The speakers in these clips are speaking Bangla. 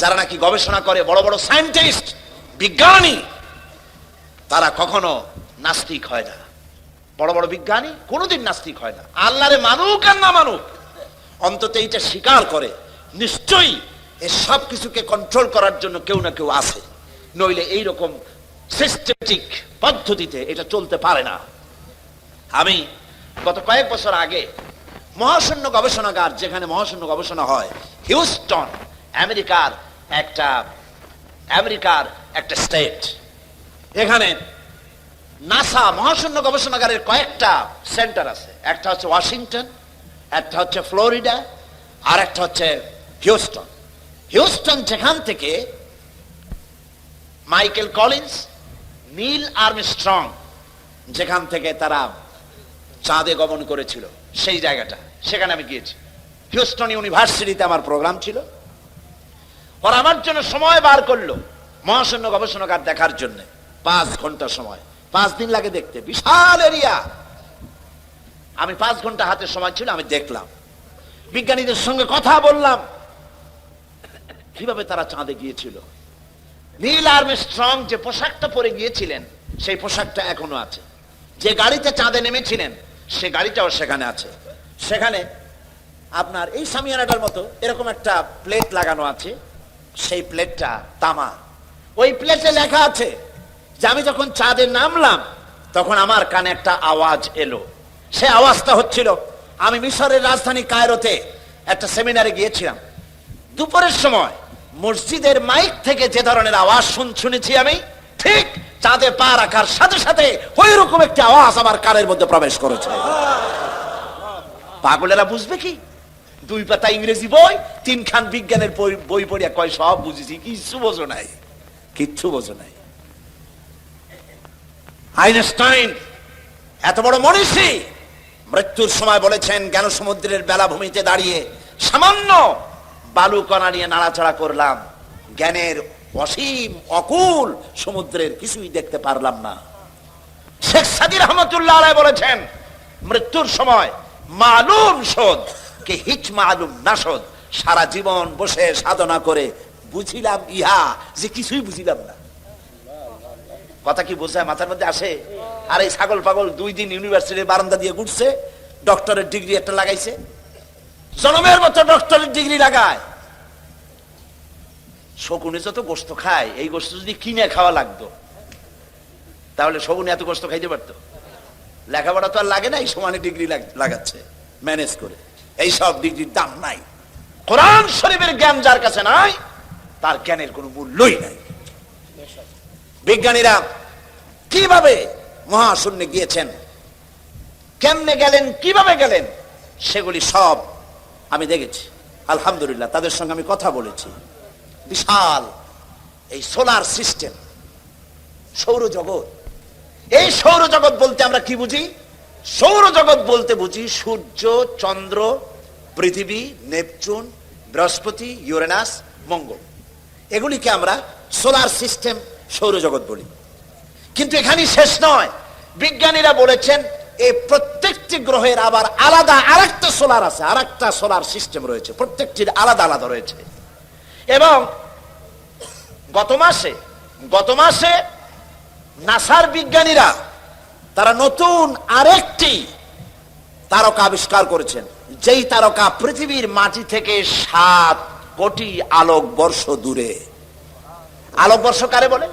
যারা নাকি গবেষণা করে বড় বড় সায়েন্টিস্ট, বিজ্ঞানী, তারা কখনো নাস্তিক হয় না। বড় বড় বিজ্ঞানী কোনোদিন নাস্তিক হয় না। আল্লাহরে মানুক আর না মানুক, অন্তত এইটা স্বীকার করে, নিশ্চয়ই এ সব কিছুকে কন্ট্রোল করার জন্য কেউ না কেউ আছে। নইলে এইরকম সিস্টেমেটিক পদ্ধতিতে এটা চলতে পারে না। আমি গত কয়েক বছর আগে মহাশূন্য গবেষণাগার, যেখানে মহাশূন্য গবেষণা হয়, হিউস্টন আমেরিকার একটা আমেরিকার একটা স্টেট এখানে নাসা মহাশূন্য গবেষণাগারের কয়েকটা সেন্টার আছে। একটা হচ্ছে ওয়াশিংটন, একটা হচ্ছে ফ্লোরিডা, আর একটা হচ্ছে হিউস্টন। হিউস্টন যেখান থেকে মাইকেল কলিন্স, নীল আর্মস্ট্রং যেখান থেকে তারা চাঁদে গমন করেছিল, সেই জায়গাটা। সেখানে আমি গিয়েছি। হিউস্টন ইউনিভার্সিটিতে আমার প্রোগ্রাম ছিল। ওরা আমার জন্য সময় বার করল। মহাশূন্য গবেষণাগার দেখার জন্য। পাঁচ ঘণ্টা সময়। পাঁচ দিন লাগে দেখতে। বিশাল এরিয়া। আমি পাঁচ ঘণ্টা হাতে সময় ছিল, আমি দেখলাম। বিজ্ঞানীদের সঙ্গে কথা বললাম। কীভাবে তারা চাঁদে গিয়েছিল? নীল আর্মি স্ট্রং যে পোশাকটা পরে গিয়েছিলেন, সেই পোশাকটা এখনও আছে। যে গাড়িতে চাঁদে নেমেছিলেন, সে গাড়িটাও সেখানে আছে। সেখানে আপনার এই সামিয়ানাটার মতো এরকম একটা প্লেট লাগানো আছে। সেই প্লেটটা তামা। ওই প্লেটে লেখা আছে, যে আমি যখন চাঁদে নামলাম, তখন আমার কানে একটা আওয়াজ এলো। সে আওয়াজটা হচ্ছিল, আমি মিশরের রাজধানী কায়রোতে একটা সেমিনারে গিয়েছিলাম। দুপুরের সময় মসজিদের মাইক থেকে যে ধরনের আওয়াজ শুন শুনেছি আমি, ঠিক চাঁদে পা রাখার সাথে সাথে ওই রকম একটি আওয়াজ আমার কানের মধ্যে প্রবেশ করেছে। পাগলেরা বুঝবে কি? দুই পাতা ইংরেজি বই তিনখান বিজ্ঞানের বই- পড়িয়া কয়, সব বুঝেছি, কিচ্ছু বোঝো নাই, কিচ্ছু বোঝো নাই। আইনস্টাইন, এত বড় মনীষী, মৃত্যুর সময় বলেছেন জ্ঞান সমুদ্রের বেলাভূমিতে দাঁড়িয়ে সামান্য বালু কণা নিয়ে নাড়াচাড়া করলাম, জ্ঞানের অসীম অকুল সমুদ্রের কিছুই দেখতে পারলাম না। শেখ সাদির রহমতুল্লাহ বলেছেন, মৃত্যুর সময় মালুম শোধ কে হিচ মালুম না শোধ সারা জীবন বসে সাধনা করে বুঝিলাম ইহা যে কিছুই বুঝিলাম না। কথা কি বোঝায়? মাথার মধ্যে আসে? আর এই ছাগল পাগল দুই দিন ইউনিভার্সিটির বারান্দা দিয়ে ঘুরছে, ডক্টরের ডিগ্রি একটা লাগাইছে। জনমের মতো ডক্টরের ডিগ্রি লাগায়। শকুনে যত গোস্ত খায়, এই গোস্ত যদি কিনে খাওয়া লাগতো, তাহলে শকুনে এত গোস্ত খাইতে পারতো। লেখাপড়া তো আর লাগে না, এই সমানে ডিগ্রি লাগাচ্ছে, ম্যানেজ করে। এই সব ডিগ্রির দাম নাই। কোরআন শরীফের জ্ঞান যার কাছে নাই, তার জ্ঞানের কোনো মূল্যই নাই। বিজ্ঞানীরা কীভাবে মহাশূন্যে গিয়েছেন? কেমনে গেলেন? কীভাবে গেলেন? সেগুলি সব আমি দেখেছি। আলহামদুলিল্লাহ, তাদের সঙ্গে আমি কথা বলেছি। বিশাল এই সোলার সিস্টেম, সৌরজগৎ। এই সৌরজগৎ বলতে আমরা কি বুঝি? সৌরজগৎ বলতে বুঝি সূর্য, চন্দ্র, পৃথিবী, নেপচুন, বৃহস্পতি, ইউরেনাস, মঙ্গল। এগুলিকে আমরা সোলার সিস্টেম সৌরজগৎ বলি। কিন্তু এখানেই শেষ নয়। বিজ্ঞানীরা বলেছেন এই প্রত্যেকটি গ্রহের আবার আলাদা আরেকটা সোলার আছে, আরেকটা সোলার সিস্টেম রয়েছে, প্রত্যেকটির আলাদা আলাদা রয়েছে। এবং গত মাসে গত মাসে নাসার বিজ্ঞানীরা তারা নতুন আরেকটি তারকা আবিষ্কার করেছেন, যেই তারকা পৃথিবীর মাটি থেকে সাত কোটি আলোক বর্ষ দূরে। আলোক বর্ষ কারে বলে?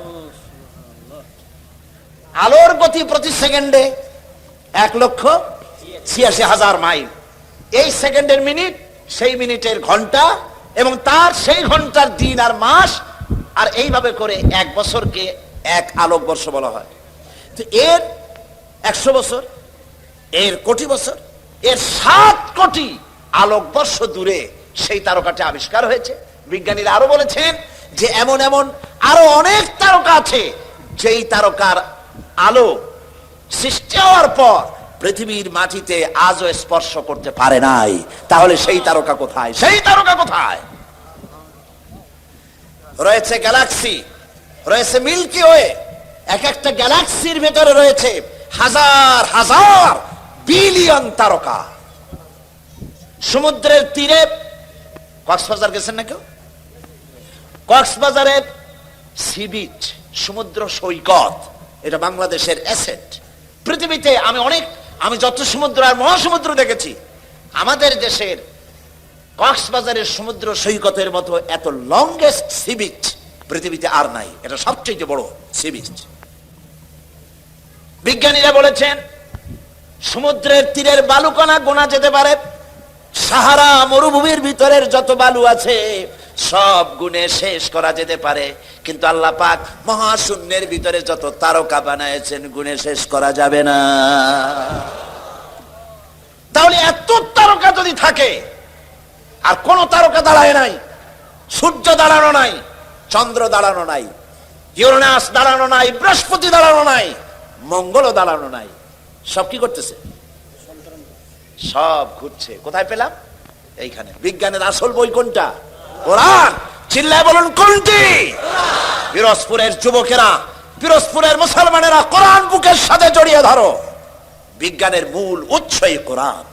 আলোর গতি প্রতি সেকেন্ডে এক লক্ষ ছিয়াশি হাজার মাইল। এই সেকেন্ডের মিনিট, সেই মিনিটের ঘণ্টা এবং তার সেই ঘণ্টার দিন আর মাস, আর এইভাবে করে এক বছরকে এক আলোক বর্ষ বলা হয়। তো এর একশো বছর, এর কোটি বছর, এর সাত কোটি আলোক বর্ষ দূরে সেই তারকাটি আবিষ্কার হয়েছে। বিজ্ঞানীরা আরও বলেছেন যে এমন এমন আরও অনেক তারকা আছে, যেই তারকার আলো সৃষ্টি হওয়ার পর পৃথিবীর মাটিতে আজও স্পর্শ করতে পারে নাই। তাহলে সেই তারকা কোথায়? সেই তারকা কোথায়? রয়েছে গ্যালাক্সি, রয়েছে মিল্কি ওয়ে, এক একটা গ্যালাক্সির ভেতরে রয়েছে হাজার হাজার বিলিয়ন তারকা। সমুদ্রের তীরে কক্সবাজার গেছেন না কেউ? কক্সবাজারের সি বিচ, সমুদ্র সৈকত, এটা বাংলাদেশের অ্যাসেট। পৃথিবীতে আমি অনেক, আমি যত সমুদ্র আর মহাসমুদ্র দেখেছি, আমাদের দেশের কক্সবাজারের সমুদ্র সৈকতের মতো এত লংগেস্ট সি বিচ পৃথিবীতে আর নাই। এটা সবচেয়ে বড় সি বিচ বিজ্ঞানীরা বলেছেন, সমুদ্রের তীরের বালুকণা গোনা যেতে পারে। সাহারা মরুভূমির ভিতরের যত বালু আছে, সব গুণে শেষ করা যেতে পারে। কিন্তু আল্লাহ পাক মহাশূন্যের ভিতরে যত তারকা বানাইছেন, গুণে শেষ করা যাবে না। তাহলে এত তারকা যদি থাকে, আর কোন তারকা দাঁড়ায় নাই, সূর্য দাঁড়ানো নাই, চন্দ্র দাঁড়ানো নাই, ইউরেনাস দাঁড়ানো নাই, বৃহস্পতি দাঁড়ানো নাই মঙ্গল দাঁড়ানো নাই। সব কি করতেছে? সব ঘুরছে। কোথায় পেলাম? এইখানে। বিজ্ঞানের আসল বই কোনটা? কোরআন। চিল্লায় বলুন, কোনটি? পিরোজপুরের যুবকেরা, পিরোজপুরের মুসলমানেরা কোরআন বুকের সাথে জড়িয়ে ধরো। বিজ্ঞানের মূল উৎসই কোরআন।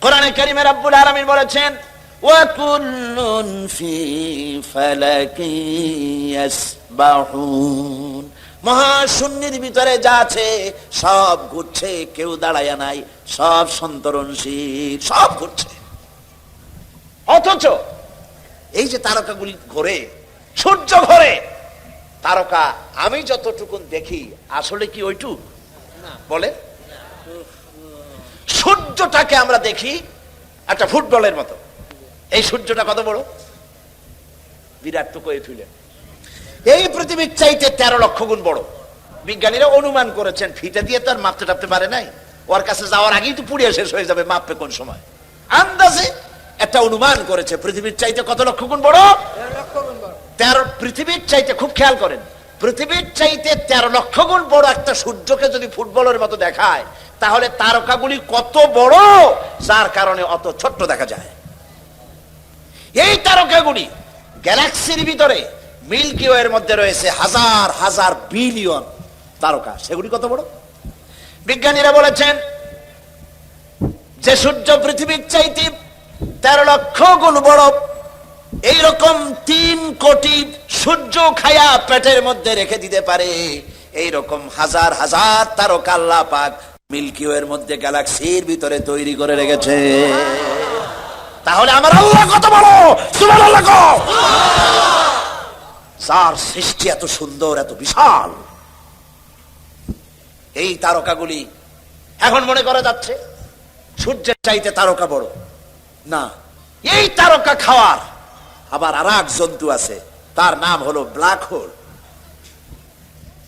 কোরআনে কারিমের আব্বুল আলামিন বলেছেন ওয়াকুল্লুন ফি ফালাকি ইয়াসবাহুন। মহাশূন্যের ভিতরে যা আছে সব ঘুরছে কেউ দাঁড়ায় নাই সব সন্তরণশীল সব ঘুরছে। অথচ এই যে তারকাগুলি ঘোরে সূর্য ঘোরে তারকা আমি যতটুকুন দেখি আসলে কি ওইটুক বলে? সূর্যটাকে আমরা দেখি একটা ফুটবলের মতো। এই সূর্যটা কত বড়? বিরাট টুকু ফিলে। এই পৃথিবীর চাইতে তেরো লক্ষ গুণ বড়। বিজ্ঞানীরা অনুমান করেছেন, ফিতে দিয়ে তো আর মাপতে টাপতে পারে নাই। ওর কাছে যাওয়ার আগেই তো পুড়িয়ে শেষ হয়ে যাবে মাপবে কোন সময়। আন্দাজে একটা অনুমান করেছে, পৃথিবীর চাইতে কত লক্ষ গুণ বড়? তেরো, পৃথিবীর চাইতে খুব খেয়াল করেন, পৃথিবীর চাইতে তেরো লক্ষ গুণ বড় একটা সূর্যকে যদি ফুটবলের মতো দেখায়, তাহলে তারকাগুলি কত বড়? যার কারণে অত ছোট্ট দেখা যায়। এই তারকাগুলি গ্যালাক্সির ভিতরে মিল্কি ওয়ের মধ্যে রয়েছে হাজার হাজার বিলিয়ন তারকা। সেগুলি কত বড়? বিজ্ঞানীরা বলেছেন যে সূর্য পৃথিবীর চাইতে তেরো লক্ষ গুণ বড়, এইরকম তিন কোটি সূর্য খায়া পেটের মধ্যে রেখে দিতে পারে। এইরকম হাজার হাজার তারকা আল্লাহ পাক মিল্কি ওয়ের মধ্যে গ্যালাক্সির ভিতরে তৈরি করে রেখেছে। তাহলে আমার আল্লাহ কত বড়? কত? যার সৃষ্টি এত সুন্দর, এত বিশাল। এই তারকাগুলি এখন মনে করা যাচ্ছে সূর্যের চাইতে তারকা বড়। না, এই তারকা খাওয়ার আবার আর এক জন্তু আছে, তার নাম হলো ব্ল্যাক হোল।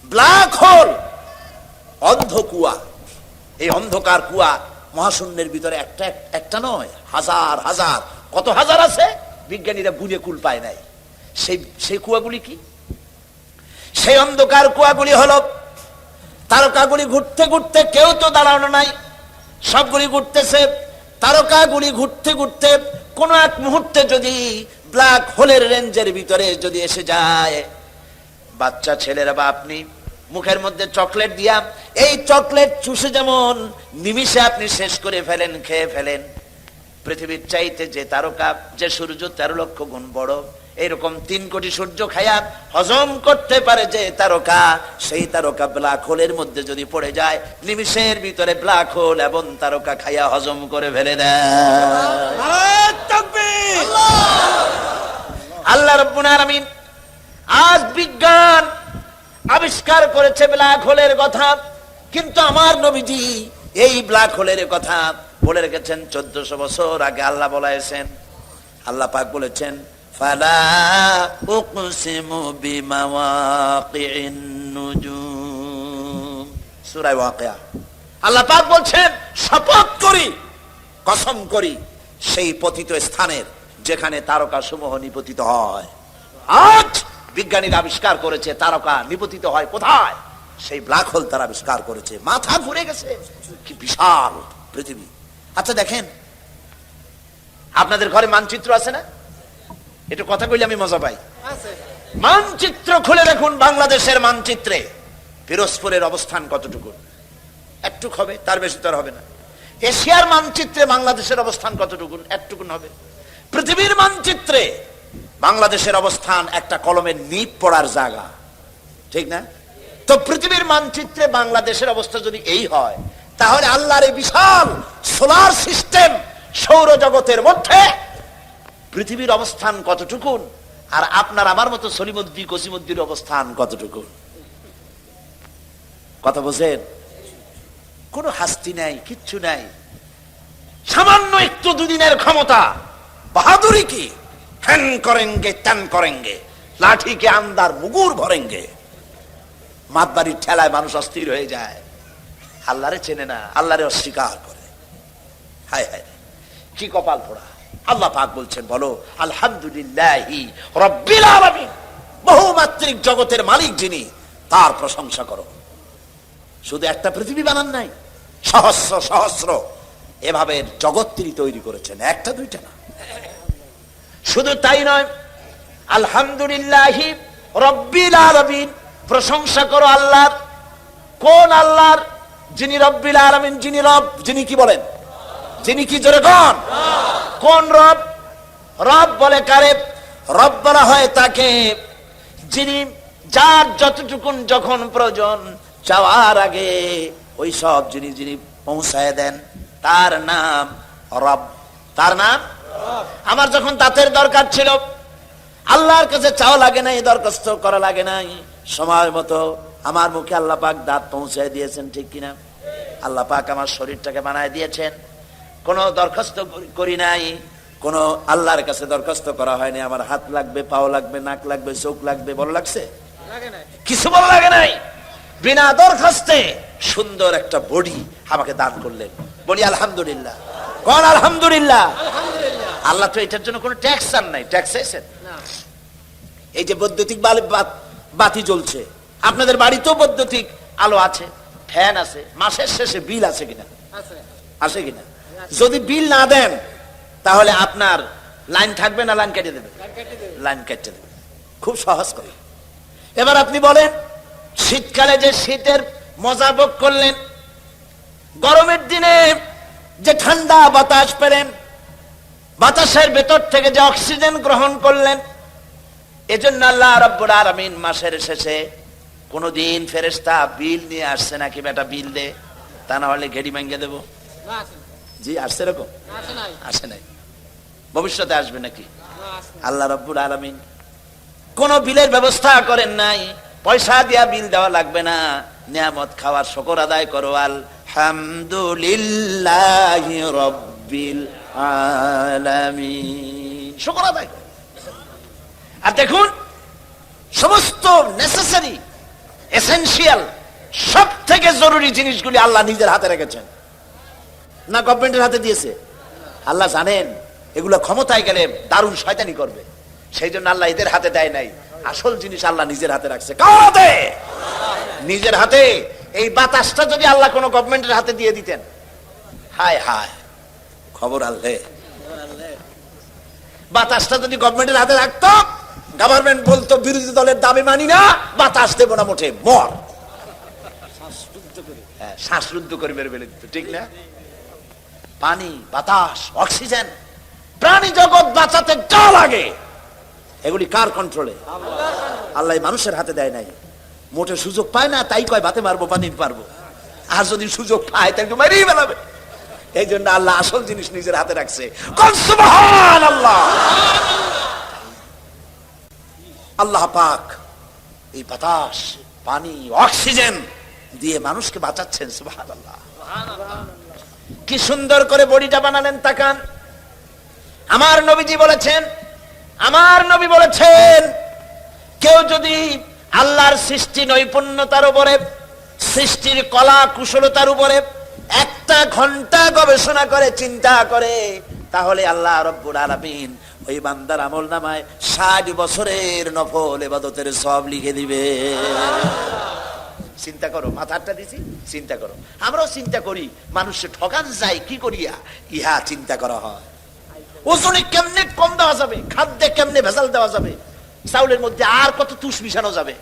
Black hole! অন্ধ কুয়া। এই অন্ধকার কুয়া মহাশূন্যের ভিতরে একটা একটা নয়, হাজার হাজার, কত হাজার আছে? বিজ্ঞানীরা গুনে কুল পায় নাই। সেই সেই কুয়াগুলি কি? সেই অন্ধকার কুয়াগুলি হল, তারকাগুলি ঘুরতে ঘুরতে কেউ তো দাঁড়ানো নাই। সবগুলি ঘুরতেছে, তারকাগুলি ঘুরতে ঘুরতে কোন এক মুহূর্তে যদি ব্ল্যাক হোলের রেঞ্জের ভিতরে যদি এসে যায়, বাচ্চা ছেলেরা বা আপনি, মুখের মধ্যে চকলেট দিয়া, এই চকলেট চুষে যেমন নিমিষে আপনি শেষ করে ফেলেন, খেয়ে ফেলেন, পৃথিবীর চাইতে যে তারকা, যে সূর্য তেরো লক্ষ গুণ বড় এইরকম তিন কোটি সূর্য খায়া হজম করতে পারে যে তারকা সেই তারকা ব্ল্যাক হোলের মধ্যে যদি পড়ে যায় নিমিষের ভিতরে ব্ল্যাক হোল এবং তারকা খাইয়া হজম করে ফেলে দেয়। আল্লাহ রব্বুল আলামিন আজ বিজ্ঞান আবিষ্কার করেছে ব্ল্যাক হোলের কথা কিন্তু আমার নবীজি এই ব্ল্যাক হোলের কথা বলে রেখেছেন চোদ্দশো বছর আগে। আল্লাহ বলাইছেন আল্লাহ পাক বলেছেন ফালা উকসিমু বিমাওয়াকিন নুজুম সূরা ওয়াকিয়া। আল্লাহ পাক বলছেন শপথ করি কসম করি সেই পতিত স্থানের যেখানে তারকা সমূহ নিপতিত হয়। আজ বিজ্ঞানীরা আবিষ্কার করেছে তারকা নিপতিত হয় কোথায়? সেই ব্ল্যাক হোল তারা আবিষ্কার করেছে। মাথা ঘুরে গেছে। কি বিশাল পৃথিবী। আচ্ছা দেখেন আপনাদের ঘরে মানচিত্র আছে না? একটু কথা কইলে আমি মজা পাই। মানচিত্র খুলে দেখুন বাংলাদেশের মানচিত্রে। ফিরোজপুরের অবস্থান কতটুকু? একটুক হবে তার বেশি তো হবে না। এশিয়ার মানচিত্রে বাংলাদেশের অবস্থান কতটুকুন একটুকুন হবে। পৃথিবীর মানচিত্রে বাংলাদেশের অবস্থান একটা কলমের নিপ পড়ার জায়গা। ঠিক না? তো পৃথিবীর মানচিত্রে বাংলাদেশের অবস্থা যদি এই হয় তাহলে আল্লাহর এই বিশাল সোলার সিস্টেম সৌরজগতের মধ্যে পৃথিবীর অবস্থান কতটুকুন? আর আপনার আমার মতো সলিমুদ্দি, কসিমুদ্দির অবস্থান কতটুকু কথা বোঝেন কোনো হাস্তি নাই, কিচ্ছু নাই। সামান্য একটু দুদিনের ক্ষমতা। বাহাদুরি কি? হ্যান করেঙ্গে, ত্যান করেঙ্গে। লাঠিকে আন্দার, মুগুর ভরেঙ্গে। মাতবাড়ির ঠেলায় মানুষ অস্থির হয়ে যায়। আল্লাহরে চেনে না, আল্লাহরে অস্বীকার করে। হায় হায়, কি কপাল পোড়া। আল্লাহ পাক বলছেন, বলো, আলহামদুলিল্লাহি বহুমাত্রিক জগতের মালিক যিনি, তার প্রশংসা করো। শুধু একটা পৃথিবী বানান নাই, সহস্র সহস্র এভাবে জগৎ তিনি তৈরি করেছেন, একটা দুইটা না। শুধু তাই নয়, আলহামদুলিল্লাহি রব্বিল আলমিন। প্রশংসা করো আল্লাহর, কোন আল্লাহর যিনি রব্বিল আলমিন, যিনি রব, যিনি কি বলেন? যিনি কি জোরে কন? কোন রব? রব বলে কারে? রব বলা হয় তাকে যিনি যার যতটুকুন যখন প্রয়োজন চাওয়ার আগে ওই সব যিনি যিনি পৌঁছায় দেন, তার নাম রব। তার নাম? আমার যখন দাঁতের দরকার ছিল, আল্লাহর কাছে চাও লাগে নাই, দরখাস্ত করা লাগে নাই, সময় মতো আমার মুখে আল্লাহ পাক দাঁত পৌঁছায় দিয়েছেন, ঠিক কিনা? আল্লাহ পাক আমার শরীরটাকে বানায় দিয়েছেন। কোনো দরখাস্ত করি- নাই কোনো আল্লাহর কাছে দরখাস্ত করা হয়নি। আমার হাত লাগবে পাও লাগবে নাক লাগবে চোখ লাগবে বড় লাগছে? কিছু বড় লাগে নাই? বিনা দরখাস্তে সুন্দর একটা বডি আমাকে দান করলেন। বলি আলহামদুলিল্লাহ। কোন আলহামদুলিল্লাহ? আল্লাহ তো এটার জন্য কোনো ট্যাক্স আর নাই। ট্যাক্স এসেন এই যে বৈদ্যুতিক বাল- বাতি জ্বলছে। আপনাদের বাড়িতেও বৈদ্যুতিক আলো আছে ফ্যান আছে মাসের শেষে বিল আছে কিনা? আছে কিনা? যদি বিল না দেন, তাহলে আপনার লাইন থাকবে না, লাইন কেটে দেবে। লাইন কেটে দেবে। খুব সহজ করে। এবার আপনি বলেন, শীতকালে যে শীতের মজা ভোগ করলেন, গরমের দিনে যে ঠান্ডা বাতাস পেলেন, বাতাসের ভেতর থেকে যে অক্সিজেন গ্রহণ করলেন, এজন্য আল্লাহ রব্বুল আলামিন মাসের শেষে কোনদিন ফেরেশতা বিল নিয়ে আসছে নাকি বেটা বিল দে, তা না হলে ঘেড়ি ভেঙে দেবো। জি আসছে এরকম? আসে নাই। ভবিষ্যতে আসবে নাকি? আল্লাহ রব্বুল আলামিন কোন বিলের ব্যবস্থা করেন নাই। পয়সা দিয়া বিল দেওয়া লাগবে না। নিয়ামত খাওয়ার শকর আদায় করো। আলহামদুলিল্লাহ রব্বিল আলামিন। শকর আদায় করো। আর দেখুন সমস্ত নেসেসারি এসেনশিয়াল সব থেকে জরুরি জিনিসগুলি আল্লাহ নিজের হাতে রেখেছেন। না গভর্নমেন্টের হাতে দিয়েছে। আল্লাহ জানেন এগুলো ক্ষমতায় গেলে দারুণ শয়তানি করবে। সেই জন্য আল্লাহ এদের হাতে দেয় নাই। আসল জিনিস আল্লাহ নিজের হাতে রাখছে। হাতে? নিজের হাতে। এই বাতাসটা যদি আল্লাহ কোনো গভর্নমেন্টের হাতে দিয়ে দিতেন। হায় হায়। খবর আল্লে বাতাসটা যদি গভর্নমেন্টের হাতে রাখতো গভর্নমেন্ট বলতো বিরোধী দলের দাবি মানি না বাতাস দেব না মোটে মর। হ্যাঁ, শ্বাসরুদ্ধ করে বের ঠিক না? পানি, বাতাস, অক্সিজেন। প্রাণী জগৎ বাঁচাতে যা লাগে। এগুলি কার কন্ট্রোলে আল্লাহ মানুষের হাতে দেয় নাই। মোটে সুযোগ পায় না, তাই কয় ভাতে মারবো, পানি পারব আর যদি সুযোগ পায় তাই তো মেরেই বেলাবে এই জন্য আল্লাহ আসল জিনিস নিজের হাতে রাখছে। আল্লাহ আল্লাহ পাক এই বাতাস, পানি, অক্সিজেন দিয়ে মানুষকে বাঁচাচ্ছেন সুবাহান আল্লাহ কি সুন্দর করে বডিটা বানালেন তাকান। আমার নবীজি বলেছেন, আমার নবী বলেছেন, কেউ যদি আল্লাহর সৃষ্টি নৈপুণ্যতার উপরে, সৃষ্টির কলা কুশলতার উপরে একটা ঘণ্টা গবেষণা করে, চিন্তা করে, তাহলে আল্লাহ রব্বুল আলামিন ওই বান্দার আমল নামায় ষাট বছরের নফল এবাদতের সব লিখে দিবে। চিন্তা করো, মাথাটা দিছি, চিন্তা করো। আমরাও চিন্তা করি, মানুষে ঠকান যায়, কি করিয়া? ইহা চিন্তা করা হয়। ওজনে কেমনে কম দেওয়া যাবে? খাদ্যে কেমনে ভেজাল দেওয়া যাবে? চাউলের মধ্যে আর কত তুষ মিশানো যাবে?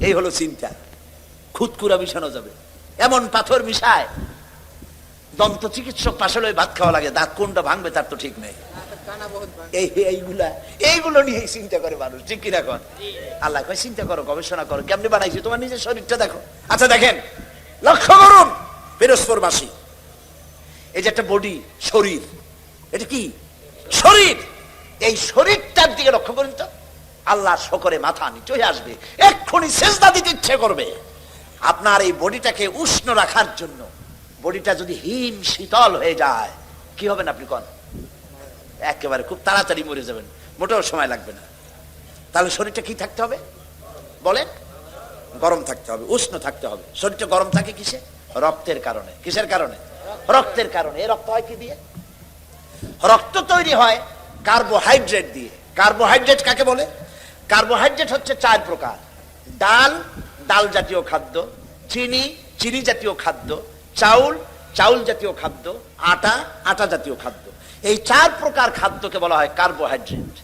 এই হলো চিন্তা। খুদকুরা মিশানো যাবে। এমন পাথর মিশায়, দন্ত চিকিৎসক পাশে ভাত খাওয়া লাগে, দাঁত কোনটা ভাঙবে তার তো ঠিক নেই। এই এইগুলা এইগুলো নিয়ে চিন্তা করে মানুষ ঠিক কিনা কর আল্লাহ কয় চিন্তা করো গবেষণা করো কেমনি বানাইছে? তোমার নিজের শরীরটা দেখো। আচ্ছা দেখেন লক্ষ্য করুন এই যে একটা বডি শরীর এটা কি? শরীর। এই শরীরটার দিকে লক্ষ্য করুন তো। আল্লাহ শকরে মাথা নিচে হয়ে আসবে। এক্ষুনি সেজদা দিতে ইচ্ছে করবে। আপনার এই বডিটাকে উষ্ণ রাখার জন্য বডিটা যদি হিম শীতল হয়ে যায় কি হবেন আপনি কন? একেবারে খুব তাড়াতাড়ি মরে যাবেন, মোটেও সময় লাগবে না। তাহলে শরীরটা কি থাকতে হবে? বলেন। গরম থাকতে হবে, উষ্ণ থাকতে হবে। শরীরটা গরম থাকে কিসে? রক্তের কারণে। কিসের কারণে? রক্তের কারণে। এ রক্ত হয় কি দিয়ে? রক্ত তৈরি হয় কার্বোহাইড্রেট দিয়ে। কার্বোহাইড্রেট কাকে বলে? কার্বোহাইড্রেট হচ্ছে চার প্রকার। ডাল ডাল জাতীয় খাদ্য, চিনি চিনি জাতীয় খাদ্য, চাউল চাউল জাতীয় খাদ্য, আটা আটা জাতীয় খাদ্য। এই চার প্রকার খাদ্যকে বলা হয় কার্বোহাইড্রেট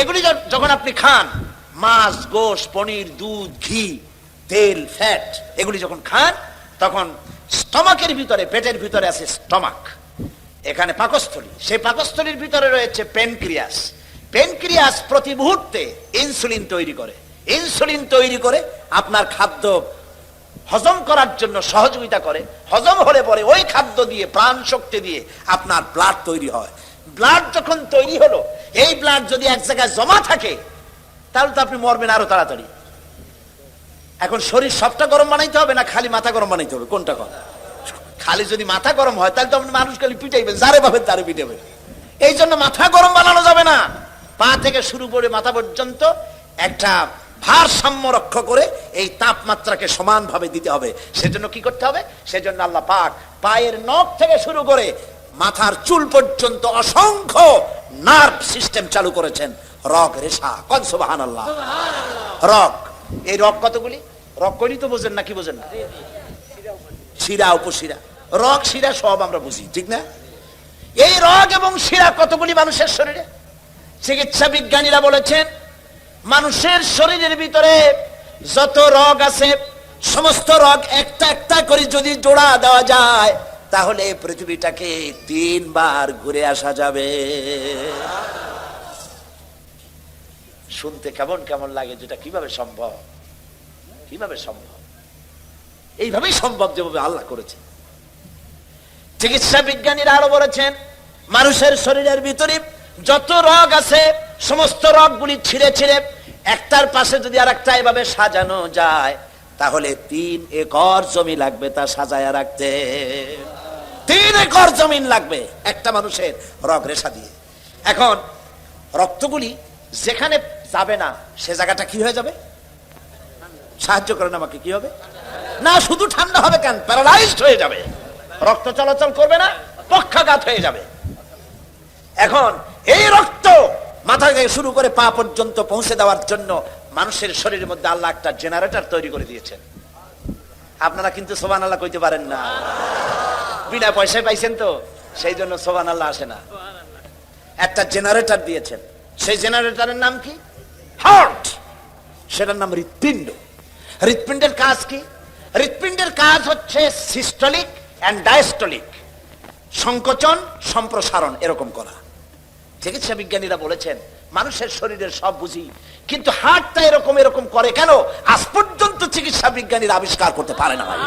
এগুলি যখন আপনি খান, মাছ, গোশ, পনির, দুধ, ঘি, তেল, ফ্যাট, এগুলি যখন খান, তখন স্টমাকের ভিতরে, পেটের ভিতরে আছে স্টমাক। এখানে পাকস্থলী। সেই পাকস্থলীর ভিতরে রয়েছে পেনক্রিয়াস পেনক্রিয়াস প্রতি মুহূর্তে ইনসুলিন তৈরি করে। ইনসুলিন তৈরি করে আপনার খাদ্য হজম করার জন্য সহযোগিতা করে, হজম হলে পরে ওই খাদ্য দিয়ে, প্রাণ শক্তি দিয়ে আপনার ব্লাড তৈরি হয়। ব্লাড যখন তৈরি হলো, এই ব্লাড যদি এক জায়গায় জমা থাকে, তাহলে তো আপনি মরবেন আরও তাড়াতাড়ি। এখন শরীর সবটা গরম বানাইতে হবে না খালি মাথা গরম বানাইতে হবে? কোনটা কথা খালি যদি মাথা গরম হয়, তাহলে তো আপনি মানুষ খালি পিটাইবেন, যারে পাবেন তারে পিটাবেন এই জন্য মাথা গরম বানানো যাবে না। পা থেকে শুরু করে মাথা পর্যন্ত একটা ভারসাম্য রক্ষা করে এই তাপমাত্রাকে সমানভাবে দিতে হবে। সেজন্য কি করতে হবে? সেজন্য আল্লাহ পাক পায়ের নখ থেকে শুরু করে মাথার চুল পর্যন্ত অসংখ্য নার্ভ সিস্টেম চালু করেছেন। রগ রেশা কনসবাহান আল্লাহ রগ এই রগ কতগুলি? রগ কইলি তো বোঝেন না কি বোঝেন? না শিরা উপশিরা। রগ শিরা সব আমরা বুঝি ঠিক না? এই রগ এবং শিরা কতগুলি মানুষের শরীরে? চিকিৎসা বিজ্ঞানীরা বলেছেন মানুষের শরীরের ভিতরে যত রগ আছে, সমস্ত রগ একটা একটা করে যদি জোড়া দেওয়া যায়, তাহলে পৃথিবীটাকে তিনবার ঘুরে আসা যাবে। শুনতে কেমন কেমন লাগে যেটা কীভাবে সম্ভব? কীভাবে সম্ভব? এইভাবেই সম্ভব যেভাবে আল্লাহ করেছে। চিকিৎসা বিজ্ঞানীরা আরও বলেছেন, মানুষের শরীরের ভিতরে যত রগ আছে, সমস্ত রোগগুলি ছিঁড়ে ছিঁড়ে একটার পাশে যদি আর একটা এভাবে সাজানো যায়, তাহলে তিন একর জমি লাগবে তা সাজায়া রাখতে। তিন একর জমিন লাগবে একটা মানুষের রগ রেশা দিয়ে। এখন রক্তগুলি যেখানে যাবে না, সে জায়গাটা কি হয়ে যাবে? সাহায্য করেন আমাকে, কি হবে? না, শুধু ঠান্ডা হবে কেন? প্যারালাইজড হয়ে যাবে। রক্ত চলাচল করবে না, পক্ষাঘাত হয়ে যাবে। এখন এই রক্ত মাথা থেকে শুরু করে পা পর্যন্ত পৌঁছে দেওয়ার জন্য মানুষের শরীরের মধ্যে আল্লাহ একটা জেনারেটর তৈরি করে দিয়েছেন। আপনারা কিন্তু সোবান আল্লাহ কইতে পারেন না। বিনা পয়সায় পাইছেন তো, সেই জন্য সোবান আল্লাহ আসে না। একটা জেনারেটর দিয়েছেন। সেই জেনারেটরের নাম কি? হার্ট সেটার নাম হৃৎপিণ্ড। হৃৎপিণ্ডের কাজ কি? হৃৎপিণ্ডের কাজ হচ্ছে সিস্টলিক অ্যান্ড ডায়াস্টলিক সংকোচন, সম্প্রসারণ, এরকম করা। চিকিৎসা বিজ্ঞানীরা বলেছেন মানুষের শরীরের সব বুঝি কিন্তু হার্টটা এরকম এরকম করে কেন? আজ পর্যন্ত চিকিৎসা বিজ্ঞানীরা আবিষ্কার করতে পারে না ভাই।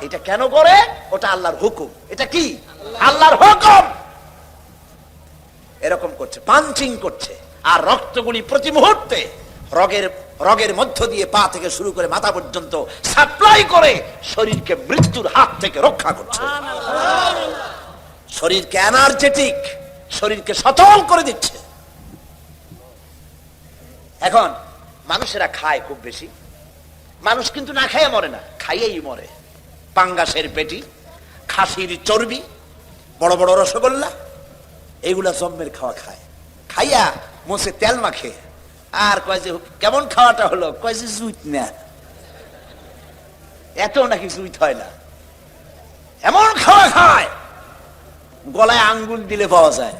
এটা কেন করে? ওটা আল্লাহর হুকুম। এটা কি? আল্লাহর হুকুম! এরকম করছে পাঞ্চিং করছে আর রক্তগুলি প্রতি মুহূর্তে রগের রগের মধ্য দিয়ে পা থেকে শুরু করে মাথা পর্যন্ত সাপ্লাই করে শরীরকে মৃত্যুর হাত থেকে রক্ষা করছে। শরীরকে এনার্জেটিক শরীরকে সচল করে দিচ্ছে। এখন মানুষেরা খায় খুব বেশি। মানুষ কিন্তু না খাইয়ে মরে না, খাইয়েই মরে। পাঙ্গাসের পেটি, খাসির চর্বি, বড় বড় রসগোল্লা এইগুলা জম্মের খাওয়া খায়। খাইয়া মোসে তেল মাখে। আর কয় যে, কেমন খাওয়াটা হলো? কয় যে, জুইত না। এত নাকি জুইত হয় না। এমন খাওয়া খায়। গলায় আঙ্গুল দিলে পাওয়া যায়,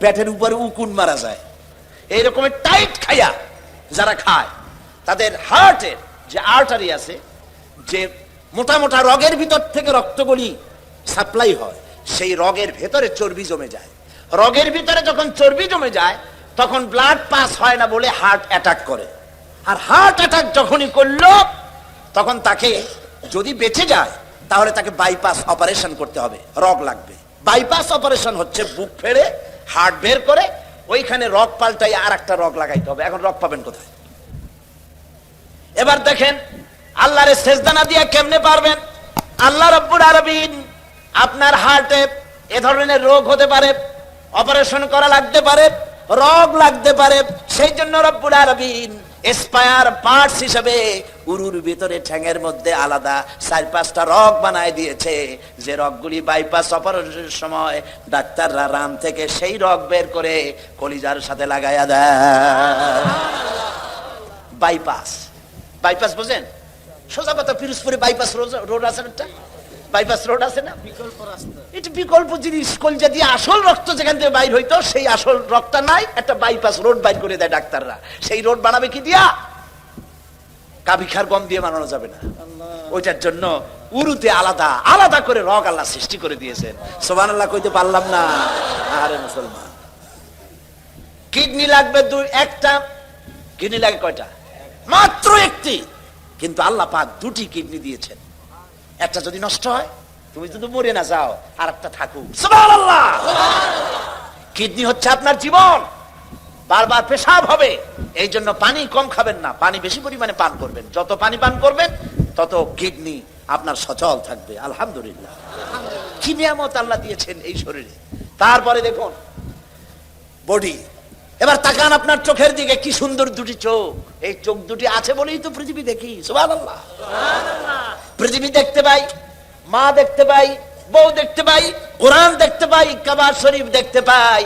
পেটের উপরে উকুন মারা যায়। এই রকমের টাইট খাইয়া যারা খায়, তাদের হার্টের যে আর্টারি আছে, যে মোটা মোটা রগের ভিতর থেকে রক্তগুলি সাপ্লাই হয়, সেই রগের ভেতরে চর্বি জমে যায়। রগের ভিতরে যখন চর্বি জমে যায়, তখন ব্লাড পাস হয় না বলে হার্ট অ্যাটাক করে। আর হার্ট অ্যাটাক যখনই করল, তখন তাকে যদি বেঁচে যায়, তাহলে তাকে বাইপাস অপারেশন করতে হবে, রগ লাগবে। বাইপাস অপারেশন হচ্ছে, বুক ফেড়ে হার্ট বের করে, ওইখানে রগ পাল্টাই আর একটা রগ লাগাইতে হবে। এখন রগ পাবেন কোথায়? এবার দেখেন, আল্লাহর সেজদানা দিয়ে কেমনে পারবেন? আল্লাহ রব্বুল আরবিন আপনার হার্টে এ ধরনের রোগ হতে পারে, অপারেশন করা লাগতে পারে, রোগ লাগতে পারে, সেই জন্য রব্বুল আরবিন এসপায়ার পার্টস হিসেবে উরুর ভিতরে ঠ্যাঙের মধ্যে আলাদা চার পাঁচটা রগ বানায় দিয়েছে। যে রগগুলি বাইপাস অপারেশনের সময় ডাক্তাররা রাম থেকে সেই রগ বের করে কলিজার সাথে লাগাইয়া দেয়। বাইপাস বাইপাস বোঝেন? সোজা কথা, পিরোজপুরে বাইপাস রোড আছে একটা? বাইপাস রোড আছে না? এটা বিকল্প জিনিস। কলজা দিয়ে আসল রক্ত যেখান থেকে বাইর হইতো, সেই আসল রক্তটা নাই, একটা বাইপাস রোড বাইর করে দেয় ডাক্তাররা। সেই রোড বানাবে কি দিয়া? কাবিখার গম দিয়ে বানানো যাবে না। ওইটার জন্য উরুতে আলাদা আলাদা করে রগ আল্লাহ সৃষ্টি করে দিয়েছেন। সোবান আল্লাহ কইতে পারলাম না। আরে মুসলমান। কিডনি লাগবে দুই একটা। কিডনি লাগে কয়টা? মাত্র একটি। কিন্তু আল্লাহ পাক দুটি কিডনি দিয়েছেন। একটা যদি নষ্ট হয় তুমি যদি মরে না যাও আর একটা থাকুক কিডনি হচ্ছে আপনার জীবন। বারবার পেশাব হবে। এই জন্য পানি কম খাবেন না। পানি বেশি পরিমাণে পান করবেন। যত পানি পান করবেন তত কিডনি আপনার সচল থাকবে। আলহামদুলিল্লাহ। কি নিয়ামত আল্লাহ দিয়েছেন এই শরীরে? তারপরে দেখুন বডি। এবার তাকান আপনার চোখের দিকে কি সুন্দর দুটি চোখ। এই চোখ দুটি আছে বলেই তো পৃথিবী দেখি। সুবহানাল্লাহ। পৃথিবী দেখতে পাই, মা দেখতে পাই, বউ দেখতে পাই, কোরআন দেখতে পাই কাবা শরীফ দেখতে পাই।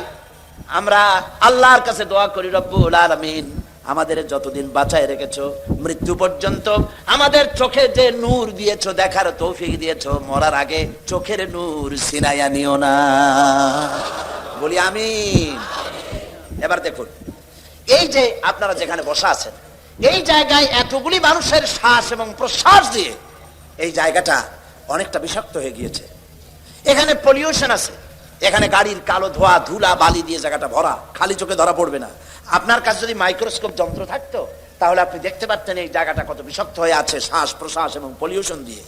আমরা আল্লাহর কাছে দোয়া করি, রব্বুল আলামিন, আমাদের যতদিন বাঁচায় রেখেছো, মৃত্যু পর্যন্ত আমাদের চোখে যে নূর দিয়েছ, দেখার তৌফিক দিয়েছ, মরার আগে চোখের নূর সিনাইয়া নিও না। বলি আমি এবার দেখুন, এই যে আপনারা যেখানে বসা আছেন, এই জায়গায় এতগুলি মানুষের শ্বাস এবং প্রশ্বাস দিয়ে এই জায়গাটা অনেকটা বিষাক্ত হয়ে গিয়েছে। এখানে পলিউশন আছে। এখানে গাড়ির কালো ধোয়া, ধুলা, বালি দিয়ে জায়গাটা ভরা, খালি চোখে ধরা পড়বে না। আপনার কাছে যদি মাইক্রোস্কোপ যন্ত্র থাকতো, তাহলে আপনি দেখতে পারতেন এই জায়গাটা কত বিষাক্ত হয়ে আছে শ্বাস প্রশ্বাস এবং পলিউশন দিয়ে।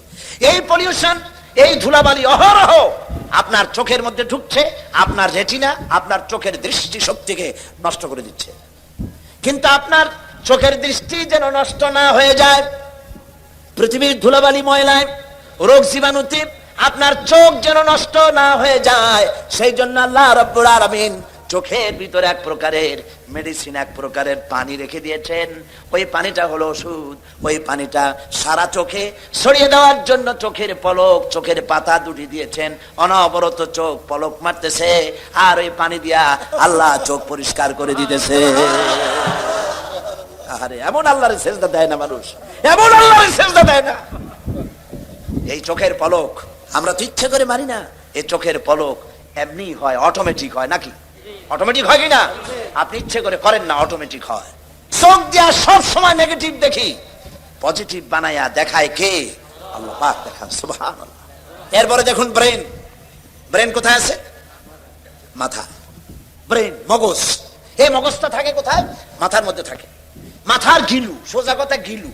এই পলিউশন এই ধুলাবালি অহরহ আপনার চোখের মধ্যে ঢুকছে, আপনার রেটিনা আপনার চোখের দৃষ্টি শক্তিকে নষ্ট করে দিচ্ছে। কিন্তু আপনার চোখের দৃষ্টি যেন নষ্ট না হয়ে যায় পৃথিবীর ধুলাবালি ময়লায় রোগ জীবাণুতে আপনার চোখ যেন নষ্ট না হয়ে যায়, সেই জন্য আল্লাহ রব্বুল আলামিন চোখের ভিতরে এক প্রকারের মেডিসিন এক প্রকারের পানি রেখে দিয়েছেন। ওই পানিটা হলো ওষুধ। ওই পানিটা সারা চোখে ছড়িয়ে দেওয়ার জন্য চোখের পলক, চোখের পাতা দুটি দিয়েছেন। অনবরত চোখ পলক মারতেছে, আর ওই পানি দিয়া আল্লাহ চোখ পরিষ্কার করে দিতেছে। আরে, এমন আল্লাহরে সেজদা দেয় না মানুষ। এমন আল্লাহরে সেজদা দেয় না। এই চোখের পলক, আমরা তো ইচ্ছে করে মারি না। এই চোখের পলক এমনি হয় অটোমেটিক হয়, নাকি? অটোমেটিক হয় কি না? আপনি ইচ্ছে করে করেন না অটোমেটিক হয়। চোখ দিয়া সব সময় নেগেটিভ দেখি। পজিটিভ বানায়া দেখায় কে? আল্লাহ পাক দেখান, সুবহানাল্লাহ। এরপরে দেখুন ব্রেন ব্রেন কোথায় আছে? মাথা। ব্রেন মগজ। এই মগজটা থাকে কোথায়? মাথার মধ্যে থাকে। মাথার ঘিলু সোজা কথা ঘিলু।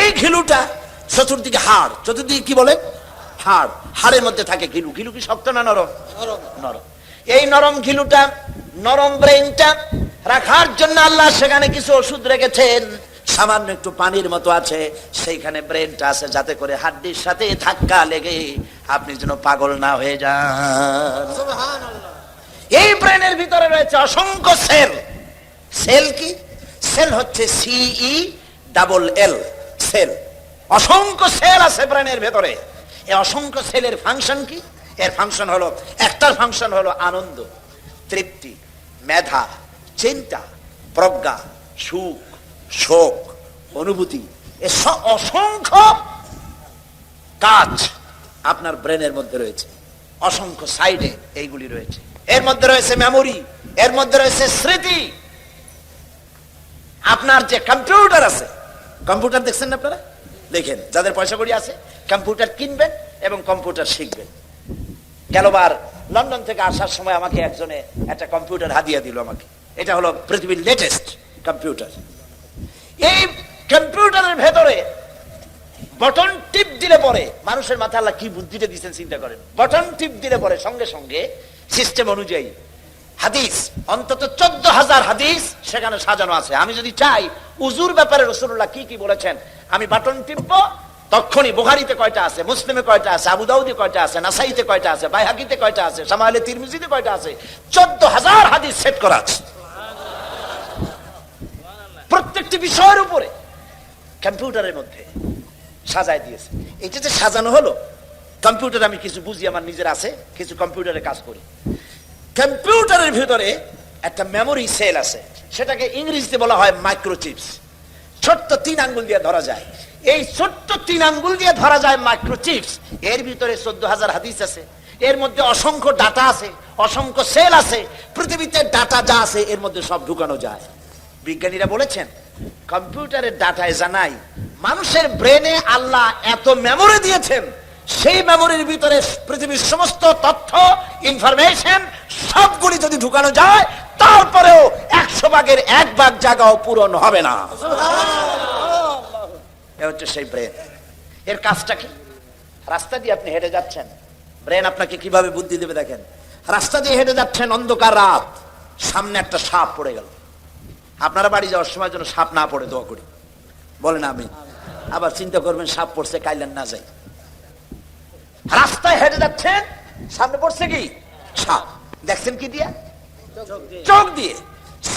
এই ঘিলুটা চতুর্দিকে হাড়। চতুর্দিকে কি বলে? হাড়। হাড়ের মধ্যে থাকে ঘিলু। ঘিলু কি শক্ত না নরম? নরম। এই নরম ঘিলুটা নরম ব্রেনটা রাখার জন্য আল্লাহ সেখানে কিছু ওষুধ রেখেছেন। সামান্য একটু পানির মতো আছে। সেইখানে ব্রেনটা আছে যাতে করে হাড্ডির সাথে ধাক্কা লেগে আপনি যেন পাগল না হয়ে যান। এই ব্রেনের ভিতরে রয়েছে অসংখ্য সেল সেল কি? সেল হচ্ছে C E double L cell. অসংখ্য সেল আছে ব্রেনের ভেতরে। এই অসংখ্য সেলের ফাংশন কি? এর ফাংশন হলো, একটার ফাংশন হলো আনন্দ, তৃপ্তি, মেধা, চিন্তা, প্রজ্ঞা, সুখ, শোক, অনুভূতি। এ অসংখ্য কাজ আপনার ব্রেনের মধ্যে রয়েছে। অসংখ্য সাইডে এইগুলি রয়েছে। এর মধ্যে রয়েছে মেমোরি এর মধ্যে রয়েছে স্মৃতি। আপনার যে কম্পিউটার আছে, কম্পিউটার দেখছেন না আপনারা? দেখেন, যাদের পয়সা করি আছে, কম্পিউটার কিনবেন এবং কম্পিউটার শিখবেন। গেলবার লন্ডন থেকে আসার সময় আমাকে একজনে একটা কম্পিউটার হাদিয়া দিল আমাকে। এটা হলো পৃথিবীর লেটেস্ট কম্পিউটার। এই কম্পিউটারের ভেতরে বটন টিপ দিলে পরে মানুষের মাথা আল্লাহ কি বুদ্ধিটা দিচ্ছেন চিন্তা করেন। বটন টিপ দিলে পরে সঙ্গে সঙ্গে সিস্টেম অনুযায়ী হাদিস, অন্তত চোদ্দ হাজার হাদিস সেখানে সাজানো আছে। আমি যদি চাই, উজুর ব্যাপারে রসুল্লাহ কি কি বলেছেন, আমি বাটন টিপবো, তখনই বুহারিতে কয়টা আছে, মুসলিমে কয়টা আছে, আবু দাউদে কয়টা আছে, নাসাইতে কয়টা আছে, বাইহাকিতে কয়টা আছে সামাইলে তিরমিজিতে কয়টা আছে, চোদ্দ হাজার হাদিস সেট করা আছে। প্রত্যেকটি বিষয়ের উপরে কম্পিউটারের মধ্যে সাজায় দিয়েছে। এটা যে সাজানো হলো, কম্পিউটার আমি কিছু বুঝি, আমার নিজের আছে, কিছু কম্পিউটারে কাজ করি। কম্পিউটারের ভিতরে একটা মেমোরি সেল আছে। সেটাকে ইংরেজিতে বলা হয় মাইক্রোচিপস ছোট্ট তিন আঙ্গুল দিয়ে ধরা যায়। এই ছোট্ট তিন আঙ্গুল দিয়ে ধরা যায় মাইক্রোচিপস এর ভিতরে চোদ্দ হাজার হাদিস আছে। এর মধ্যে অসংখ্য ডাটা আছে, অসংখ্য সেল আছে। পৃথিবীতে ডাটা যা আছে, এর মধ্যে সব ঢুকানো যায়। বিজ্ঞানীরা বলেছেন, কম্পিউটারের ডাটায় জানাই, মানুষের ব্রেনে আল্লাহ এত মেমোরি দিয়েছেন সেই মেমোরির ভিতরে পৃথিবীর সমস্ত তথ্য ইনফরমেশন সবগুলি যদি ঢুকানো যায়, তারপরেও একশো ভাগের এক ভাগ জায়গাও পূরণ হবে না। এ হচ্ছে সেই ব্রেন এর কাজটা কি? রাস্তা দিয়ে আপনি হেঁটে যাচ্ছেন। ব্রেন আপনাকে কীভাবে বুদ্ধি দেবে দেখেন? রাস্তা দিয়ে হেঁটে যাচ্ছেন অন্ধকার রাত। সামনে একটা সাপ পড়ে গেল। আপনারা বাড়ি যাওয়ার সময় যেন সাপ না পড়ে, দোয়া করি। বলেন আমি আবার চিন্তা করবেন, সাপ পড়ছে, কাইলেন না যাই। রাস্তায় হেঁটে যাচ্ছেন, সামনে পড়ছে কি? সাপ দেখছেন কি দিয়ে? চোখ দিয়ে।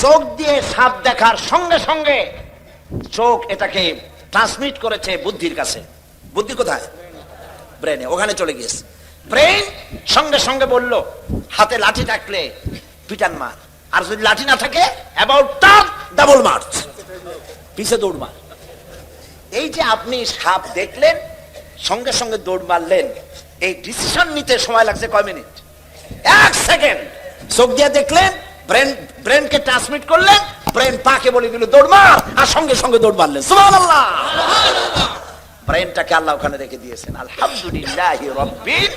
চোখ দিয়ে সাপ দেখার সঙ্গে সঙ্গে চোখ এটাকে ট্রান্সমিট করেছে বুদ্ধির কাছে। বুদ্ধি কোথায়? ব্রেনে ওখানে চলে গিয়েছে। ব্রেন সঙ্গে সঙ্গে বলল, হাতে লাঠি থাকলে পিটান মার। আর যদি লাঠি না থাকে অ্যাবাউট টার্ন ডাবল মার্চ পিছে দৌড় মার। এই যে আপনি সাপ দেখলেন, সঙ্গে সঙ্গে দৌড় মারলেন এই ডিসিশন নিতে সময় লাগছে কয় মিনিট এক সেকেন্ড চোখ দিয়ে দেখলেন ব্রেন ব্রেনকে ট্রান্সমিট করলেন ব্রেন পাকে বলে দিল, দৌড় মার! আর সঙ্গে সঙ্গে দৌড় মারলেন। সুবহানাল্লাহ! ব্রেনটাকে আল্লাহ ওখানে রেখে দিয়েছেন। আলহামদুলিল্লাহ রব্বিল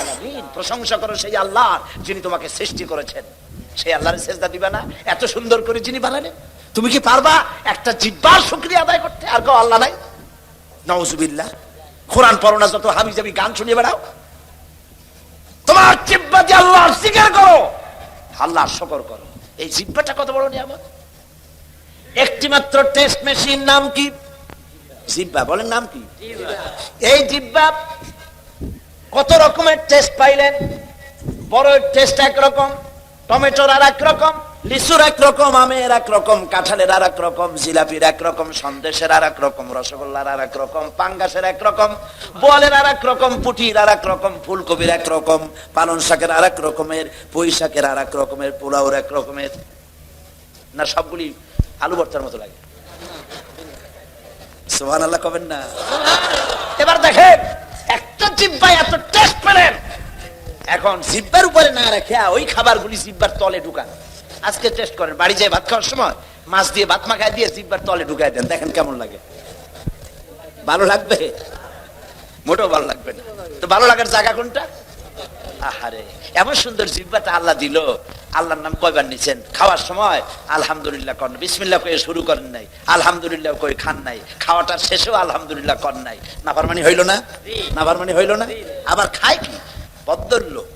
আলামিন। প্রশংসা করো সেই আল্লাহ যিনি তোমাকে সৃষ্টি করেছেন। সেই আল্লাহর সেজদা দিবে না। এত সুন্দর করে যিনি বানালেন। তুমি কি পারবা একটা জিব্বার শুক্রিয়া আদায় করতে? আর কেউ আল্লাহ নাই? নওজুবিল্লাহ কোরআন পড়ো না, যত হাবি যাবি গান শুনিয়ে বেড়াও। তোমার জিব্বা দিয়ে আল্লাহর স্বীকার করো। আল্লাহর শকর করো। এই জিব্বাটা কত বড় নিয়ামত? একটি মাত্র টেস্ট মেশিন নাম কি? জিব্বা, বলেন নাম কি? এই জিব্বা কত রকমের টেস্ট পাইলেন? বড় টেস্ট একরকম। টমেটোর আর এক রকম লিচুর একরকম আমের এক রকম কাঁঠালের আর এক রকম জিলাপির একরকম সন্দেশের আর এক রকম রসগোল্লার আর এক রকম পাঙ্গাসের এক রকম বোয়ালের আর এক রকম পুটির আর এক রকম ফুলকপির একরকম পালন শাকের আর এক রকমের পুঁই শাকের আর এক রকমের পোলাওর এক রকমের। না সবগুলি আলু ভর্তার মতো লাগে। সোহান আল্লাহ কবেন না? এবার দেখেন একটা জিব্বায় এত টেস্ট পেলেন। এখন জিব্বার উপরে না রেখে ওই খাবারগুলি জিব্বার তলে ঢুকান। আজকে টেস্ট করেন, বাড়ি যায় ভাত খাওয়ার সময় মাছ দিয়ে ভাত মাখায় দিয়ে জিব্বার তলে ঢুকায় দেন, দেখেন কেমন লাগে। ভালো লাগবে? মোটেও ভালো লাগবে না। তো ভালো লাগার জায়গা কোনটা? আহারে, এমন সুন্দর জিব্বাটা আল্লাহ দিল। আল্লাহর নাম কয়বার নিছেন? খাওয়ার সময় আলহামদুলিল্লাহ করেন বিসমিল্লাহ কয়ে শুরু করেন নাই। আলহামদুলিল্লাহ কই খান নাই। খাওয়াটার শেষেও আলহামদুলিল্লাহ নাই। নাফারমানি হইল না? হইল না? আবার খায় কি? পদ্মর লোক